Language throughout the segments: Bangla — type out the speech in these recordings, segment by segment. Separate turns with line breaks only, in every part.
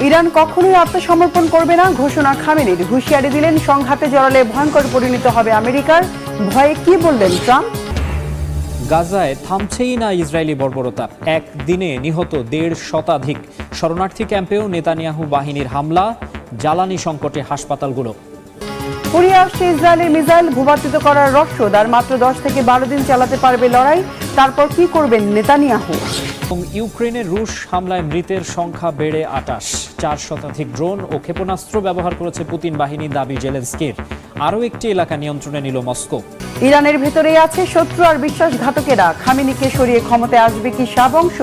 ইরান কখনোই আত্মসমর্পণ করবে না ঘোষণা খামেনির। হুঁশিয়ারি দিলেন সংঘাতে জড়ালে ভয়ঙ্কর পরিণত হবে আমেরিকার। ভয়ে কি বললেন ট্রাম্প?
গাজায় থামছেই না ইসরায়েলি বর্বরতা। একদিনে নিহত দেড় শতাধিক। শরণার্থী ক্যাম্পেও নেতানিয়াহু বাহিনীর হামলা জ্বালানি সংকটে হাসপাতালগুলো।
ফুরিয়ে আসছে ইসরায়েলের মিসাইল ভূপাতিত করার রসদ আর মাত্র দশ থেকে বারো দিন চালাতে পারবে লড়াই। তারপর কি করবেন নেতানিয়াহু?
এবং ইউক্রেনের রুশ হামলায় মৃতের সংখ্যা বেড়ে আটাশ। চার শতাধিক ড্রোন ও ক্ষেপণাস্ত্র ব্যবহার করেছে পুতিন বাহিনী দাবি জেলেন্সকির। আরও একটি এলাকা নিয়ন্ত্রণে নিল মস্কো।
ইরানের ভেতরে আছে শত্রু আর বিশ্বাসঘাতকেরা। খামিনিকে সরিয়ে ক্ষমতায় আসবে কি সাব অংশ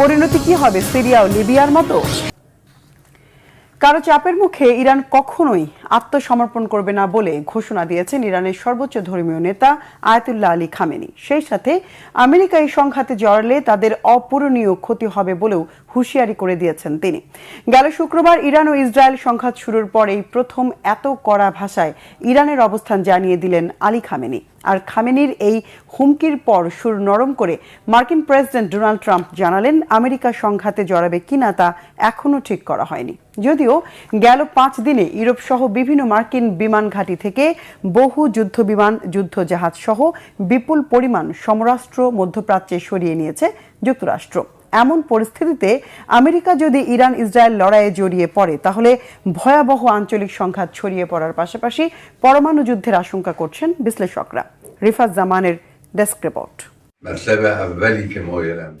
পরিণতি কি হবে সিরিয়া ও লিবিয়ার মতো? কারও চাপের মুখে ইরান কখনোই আত্মসমর্পণ করবে না বলে ঘোষণা দিয়েছেন ইরানের সর্বোচ্চ ধর্মীয় নেতা আয়াতুল্লাহ আলী খামেনি। সেই সাথে আমেরিকা এই সংঘাতে জড়ালে তাদের অপূরণীয় ক্ষতি হবে বলেও হুঁশিয়ারি করে দিয়েছেন তিনি। গেল শুক্রবার ইরান ও ইসরায়েল সংঘাত শুরুর পরেই প্রথম এত কড়া ভাষায় ইরানের অবস্থান জানিয়ে দিলেন আলী খামেনি। আর খামেনির এই হুমকির পর সুর নরম করে মার্কিন প্রেসিডেন্ট ডোনাল্ড ট্রাম্প জানালেন, আমেরিকা সংঘাতে জড়াবে কিনা তা এখনও ঠিক করা হয়নি। যদিও গেল পাঁচ দিনে ইউরোপ সহ বিভিন্ন মার্কিন বিমান ঘাঁটি থেকে বহু যুদ্ধ বিমান, যুদ্ধ জাহাজ সহ বিপুল পরিমাণ সমরাষ্ট্র মধ্যপ্রাচ্যে সরিয়ে নিয়েছে যুক্তরাষ্ট্র। এমন পরিস্থিতিতে আমেরিকা যদি ইরান ইসরায়েল লড়াইয়ে জড়িয়ে পড়ে, তাহলে ভয়াবহ আঞ্চলিক সংঘাত ছড়িয়ে পড়ার পাশাপাশি পরমাণু যুদ্ধের আশঙ্কা করছেন বিশ্লেষকরা। রিফাত জামানের ডেস্ক রিপোর্ট।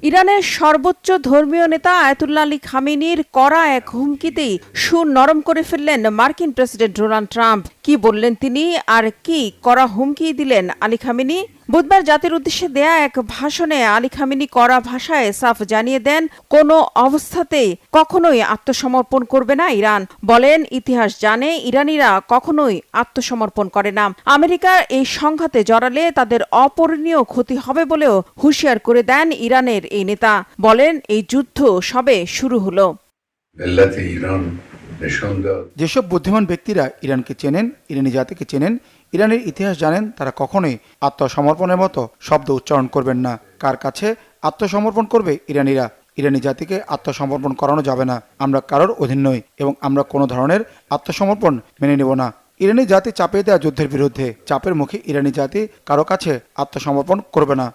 ইরানের সর্বোচ্চ ধর্মীয় নেতা আয়তুল্লা আলী খামিনির করা এক হুমকিতেই সুর নরম করে ফেললেন মার্কিন প্রেসিডেন্ট ডোনাল্ড ট্রাম্প। কি বললেন তিনি আর কি করা হুমকি দিলেন আলী খামিনি? বুধবার জাতির উদ্দেশ্যে দেয়া এক ভাষণে আলী খামিনি কড়া ভাষায় সাফ জানিয়ে দেন কোনো অবস্থাতেই কখনোই আত্মসমর্পণ করবে না ইরান। বলেন ইতিহাস জানে ইরানিরা কখনোই আত্মসমর্পণ করে না। আমেরিকার এই সংঘাতে জড়ালে তাদের অপরণীয় ক্ষতি হবে বলেও হুঁশিয়ার করে দেন ইরানের এই নেতা। বলেন এই যুদ্ধ সবে শুরু হলো।
যেসব বুদ্ধিমান ব্যক্তিরা ইরানকে চেনেন ইরানি জাতিকে চেনেন ইরানের ইতিহাস জানেন তারা কখনোই আত্মসমর্পণের মতো শব্দ উচ্চারণ করবেন না। কার কাছে আত্মসমর্পণ করবে ইরানিরা? ইরানি জাতিকে আত্মসমর্পণ করানো যাবে না। আমরা কারোর অধীন নই এবং আমরা কোনো ধরনের আত্মসমর্পণ মেনে নেব না। ইরানি জাতি চাপিয়ে দেওয়া যুদ্ধের বিরুদ্ধে চাপের মুখে ইরানি জাতি কারও কাছে আত্মসমর্পণ করবে না।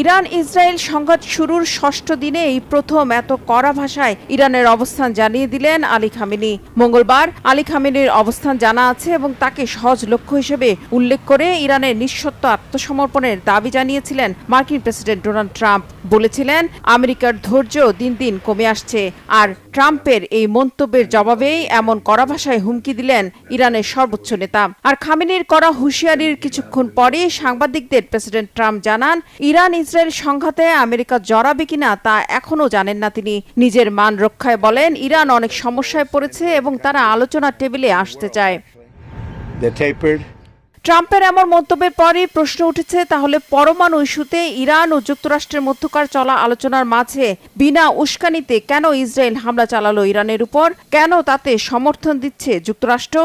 ইরান ইসরায়েল সংঘাত শুরুর ষষ্ঠ দিনে এই প্রথম এত কড়া ভাষায় ইরানের অবস্থান জানিয়ে দিলেন আলী খামেনি। মঙ্গলবার আলী খামেনির অবস্থান জানা আছে এবং তাকে সহজ লক্ষ্য হিসেবে উল্লেখ করে ইরানের নিঃসত্ব আত্মসমর্পণের দাবি জানিয়েছিলেন মার্কিন প্রেসিডেন্ট ডোনাল্ড ট্রাম্প। বলেছিলেন, আমেরিকার ধৈর্য দিন দিন কমে আসছে, আর ট্রাম্পের এই মন্তব্যের জবাবেই এমন কড়া ভাষায় হুমকি দিলেন ইরানের সর্বোচ্চ নেতা আর খামেনির করা হুঁশিয়ারির কিছুক্ষণ পরে সাংবাদিকদের প্রেসিডেন্ট ট্রাম্প জানান, ইরান ইসরায়েল সংঘাতে আমেরিকা জড়াবে কিনা তা এখনও জানেন না তিনি নিজের মান রক্ষায় বলেন, ইরান অনেক সমস্যায় পড়েছে এবং তারা আলোচনার টেবিলে আসতে চায়. ট্রাম্পের এমন মন্তব্যের পরই প্রশ্ন উঠেছে, তাহলে পরমাণু ইস্যুতে ইরান ও যুক্তরাষ্ট্রের মধ্যকার চলা আলোচনার মাঝে বিনা উস্কানিতে কেন ইসরায়েল হামলা চালালো ইরানের উপর? কেন তাতে সমর্থন দিচ্ছে যুক্তরাষ্ট্র?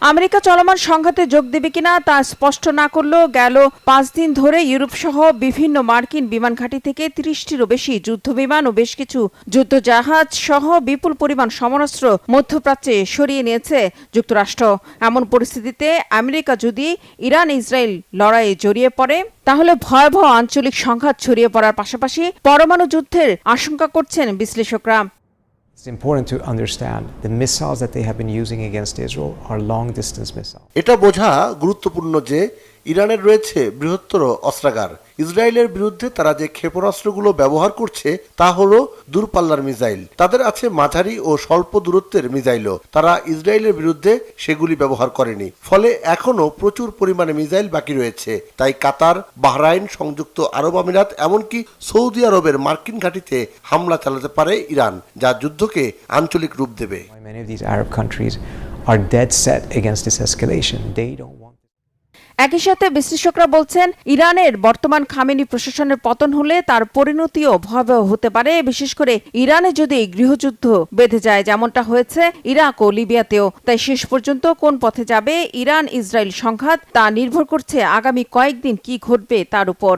আমেরিকা চলমান সংঘাতে যোগ দেবে কিনা তা স্পষ্ট না করলেও গেল পাঁচ দিন ধরে ইউরোপ সহ বিভিন্ন মার্কিন বিমান ঘাঁটি থেকে তিরিশটিরও বেশি যুদ্ধ বিমান ও বেশ কিছু যুদ্ধ জাহাজ সহ বিপুল পরিমাণ সমরাস্ত্র মধ্যপ্রাচ্যে সরিয়ে নিয়েছে যুক্তরাষ্ট্র। এমন পরিস্থিতিতে আমেরিকা যদি ইরান ইসরায়েল লড়াইয়ে জড়িয়ে পড়ে, তাহলে ভয়াবহ আঞ্চলিক সংঘাত ছড়িয়ে পড়ার পাশাপাশি পরমাণু যুদ্ধের আশঙ্কা করছেন বিশ্লেষকরা।
এটা বোঝা গুরুত্বপূর্ণ যে ইরানের রয়েছে বৃহত্তর অস্ত্রাগার। ইসরায়েলের বিরুদ্ধে তারা যে ক্ষেপণাস্ত্রগুলো ব্যবহার করছে, তা হলো দূরপাল্লার মিসাইল। তাদের আছে মাঝারি ও স্বল্প দূরত্বের মিসাইলও। তারা ইসরায়েলের বিরুদ্ধে সেগুলি ব্যবহার করেনি। ফলে এখনও প্রচুর পরিমাণে মিসাইল বাকি রয়েছে। তাই কাতার, বাহরাইন, সংযুক্ত আরব আমিরাত, এমনকি সৌদি আরবের মার্কিন ঘাঁটিতে হামলা চালাতে পারে ইরান, যা যুদ্ধকে আঞ্চলিক রূপ দেবে।
Are dead set against this escalation. They don't want
একই সাথে বিশ্লেষকরা বলছেন, ইরানের বর্তমান খামেনি প্রশাসনের পতন হলে তার পরিণতিও ভয়াবহ হতে পারে, বিশেষ করে ইরানে যদি গৃহযুদ্ধ বেঁধে যায়, যেমনটা হয়েছে ইরাক ও লিবিয়াতেও। তাই শেষ পর্যন্ত কোন পথে যাবে ইরান ইসরায়েল সংঘাত, তা নির্ভর করছে আগামী কয়েকদিন কি ঘটবে তার উপর।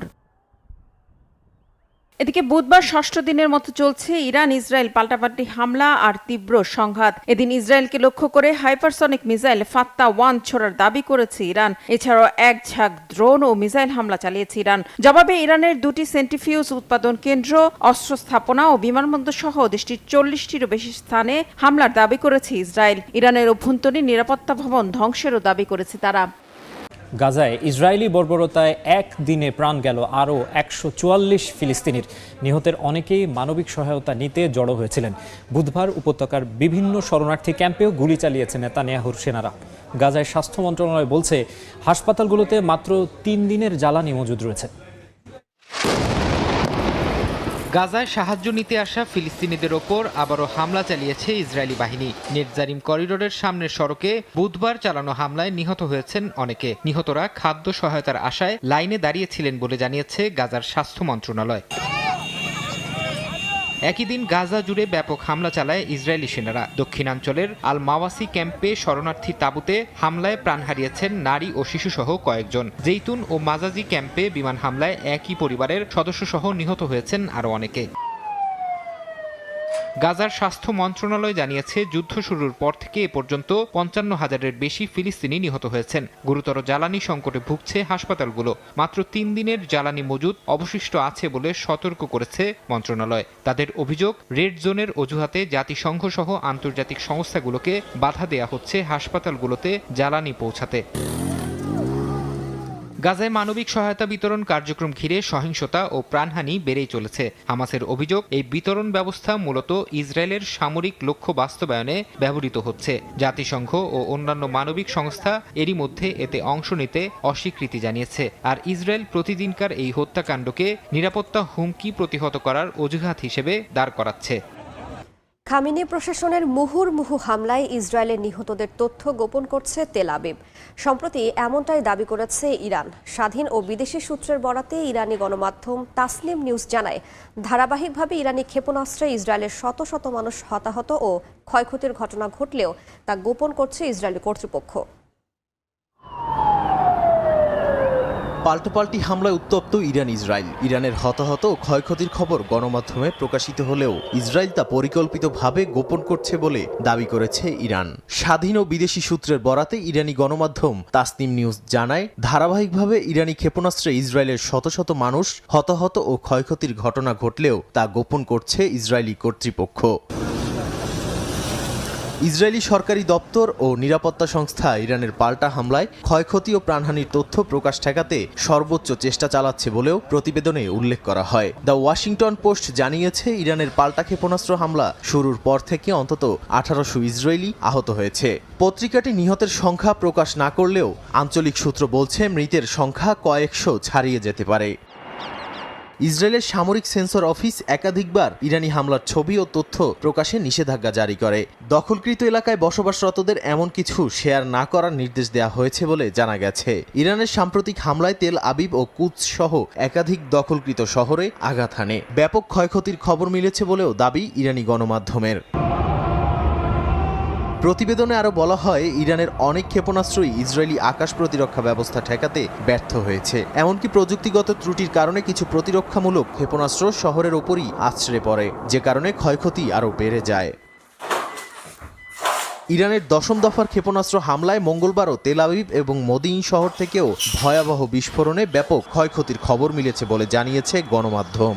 এদিকে বুধবার ষষ্ঠ দিনের মতো চলছে ইরান ইসরায়েল পাল্টাপাল্টি হামলা আর তীব্র সংঘাত। এদিন ইসরায়েলকে লক্ষ্য করে হাইপারসনিক মিসাইল ফাত্তা ওয়ান ছোড়ার দাবি করেছে ইরান। এছাড়াও এক ঝাঁক ড্রোন ও মিসাইল হামলা চালিয়েছে ইরান। জবাবে ইরানের দুটি সেন্টিফিউজ উৎপাদন কেন্দ্র, অস্ত্র স্থাপনা ও বিমানবন্দর সহ দেশটির চল্লিশটিরও বেশি স্থানে হামলার দাবি করেছে ইসরায়েল। ইরানের অভ্যন্তরীণ নিরাপত্তা ভবন ধ্বংসেরও দাবি করেছে তারা।
গাজায় ইসরায়েলি বর্বরতায় এক দিনে প্রাণ গেল আরও একশো চুয়াল্লিশ ফিলিস্তিনির। নিহতের অনেকেই মানবিক সহায়তা নিতে জড়ো হয়েছিলেন। বুধবার উপত্যকার বিভিন্ন শরণার্থী ক্যাম্পেও গুলি চালিয়েছে নেতানিয়াহুর সেনারা। গাজায় স্বাস্থ্য মন্ত্রণালয় বলছে, হাসপাতালগুলোতে মাত্র তিন দিনের জ্বালানি মজুদ রয়েছে।
গাজায় সাহায্য নিতে আসা ফিলিস্তিনিদের ওপর আবারও হামলা চালিয়েছে ইসরায়েলি বাহিনী। নেটজারিম করিডোরের সামনের সড়কে বুধবার চালানো হামলায় নিহত হয়েছেন অনেকে। নিহতরা খাদ্য সহায়তার আশায় লাইনে দাঁড়িয়েছিলেন বলে জানিয়েছে গাজার স্বাস্থ্য মন্ত্রণালয়। একই দিন গাজা জুড়ে ব্যাপক হামলা চালায় ইসরায়েলি সেনারা। দক্ষিণাঞ্চলের আল মাওয়াসি ক্যাম্পে শরণার্থী তাঁবুতে হামলায় প্রাণ হারিয়েছেন নারী ও শিশুসহ কয়েকজন। জেইতুন ও মাজাজি ক্যাম্পে বিমান হামলায় একই পরিবারের সদস্যসহ নিহত হয়েছেন আরও অনেকে। গাজার স্বাস্থ্য মন্ত্রণালয় জানিয়েছে, যুদ্ধ শুরুর পর থেকে এ পর্যন্ত পঞ্চান্ন হাজারের বেশি ফিলিস্তিনি নিহত হয়েছেন। গুরুতর জ্বালানি সংকটে ভুগছে হাসপাতালগুলো। মাত্র তিন দিনের জ্বালানি মজুদ অবশিষ্ট আছে বলে সতর্ক করেছে মন্ত্রণালয়। তাদের অভিযোগ, রেড জোনের অজুহাতে জাতিসংঘ সহ আন্তর্জাতিক সংস্থাগুলোকে বাধা দেয়া হচ্ছে হাসপাতালগুলোতে জ্বালানি পৌঁছাতে। গাজায় মানবিক সহায়তা বিতরণ কার্যক্রম ঘিরে সহিংসতা ও প্রাণহানি বেড়েই চলেছে। হামাসের অভিযোগ, এই বিতরণ ব্যবস্থা মূলত ইসরায়েলের সামরিক লক্ষ্য বাস্তবায়নে ব্যবহৃত হচ্ছে। জাতিসংঘ ও অন্যান্য মানবিক সংস্থা এরই মধ্যে এতে অংশ নিতে অস্বীকৃতি জানিয়েছে। আর ইসরায়েল প্রতিদিনকার এই হত্যাকাণ্ডকে নিরাপত্তা হুমকি প্রতিহত করার অজুহাত হিসেবে দাঁড় করাচ্ছে।
খামিনি প্রশাসনের মুহুর্মুহু হামলায় ইসরায়েলের নিহতদের তথ্য গোপন করছে তেল আবিব। সম্প্রতি এমনটাই দাবি করেছে ইরান। স্বাধীন ও বিদেশি সূত্রের বরাতে ইরানি গণমাধ্যম তাসনিম নিউজ জানায়, ধারাবাহিকভাবে ইরানি ক্ষেপণাস্ত্রে ইসরায়েলের শত শত মানুষ হতাহত ও ক্ষয়ক্ষতির ঘটনা ঘটলেও তা গোপন করছে ইসরায়েলি কর্তৃপক্ষ।
পাল্টাপাল্টি হামলায় উত্তপ্ত ইরান, ইসরায়েল। ইরানের হতাহত ও ক্ষয়ক্ষতির খবর গণমাধ্যমে প্রকাশিত হলেও ইসরায়েল তা পরিকল্পিতভাবে গোপন করছে বলে দাবি করেছে ইরান। স্বাধীন ও বিদেশি সূত্রের বরাতে ইরানি গণমাধ্যম তাসনিম নিউজ জানায়, ধারাবাহিকভাবে ইরানি ক্ষেপণাস্ত্রে ইসরায়েলের শত শত মানুষ হতাহত ও ক্ষয়ক্ষতির ঘটনা ঘটলেও তা গোপন করছে ইসরায়েলি কর্তৃপক্ষ। ইসরায়েলি সরকারি দপ্তর ও নিরাপত্তা সংস্থা ইরানের পাল্টা হামলায় ক্ষয়ক্ষতি ও প্রাণহানির তথ্য প্রকাশ ঠেকাতে সর্বোচ্চ চেষ্টা চালাচ্ছে বলেও প্রতিবেদনে উল্লেখ করা হয়। দ্য ওয়াশিংটন পোস্ট জানিয়েছে, ইরানের পাল্টা ক্ষেপণাস্ত্র হামলা শুরুর পর থেকে অন্তত আঠারোশো ইসরায়েলি আহত হয়েছে। পত্রিকাটি নিহতের সংখ্যা প্রকাশ না করলেও আঞ্চলিক সূত্র বলছে, মৃতের সংখ্যা কয়েকশো ছাড়িয়ে যেতে পারে। ইসরায়েলের সামরিক সেন্সর অফিস একাধিকবার ইরানি হামলার ছবি ও তথ্য প্রকাশে নিষেধাজ্ঞা জারি করে। দখলকৃত এলাকায় বসবাসরতদের এমন কিছু শেয়ার না করার নির্দেশ দেওয়া হয়েছে বলে জানা গেছে। ইরানের সাম্প্রতিক হামলায় তেল আবিব ও কুচ সহ একাধিক দখলকৃত শহরে আঘাত হানে। ব্যাপক ক্ষয়ক্ষতির খবর মিলেছে বলেও দাবি ইরানি গণমাধ্যমের। প্রতিবেদনে আরও বলা হয়, ইরানের অনেক ক্ষেপণাস্ত্রই ইসরায়েলি আকাশ প্রতিরক্ষা ব্যবস্থা ঠেকাতে ব্যর্থ হয়েছে। এমনকি প্রযুক্তিগত ত্রুটির কারণে কিছু প্রতিরক্ষামূলক ক্ষেপণাস্ত্র শহরের ওপরই আছড়ে পড়ে, যে কারণে ক্ষয়ক্ষতি আরও বেড়ে যায়। ইরানের দশম দফার ক্ষেপণাস্ত্র হামলায় মঙ্গলবারও তেল আবিব এবং মদিন শহর থেকেও ভয়াবহ বিস্ফোরণে ব্যাপক ক্ষয়ক্ষতির খবর মিলেছে বলে জানিয়েছে গণমাধ্যম।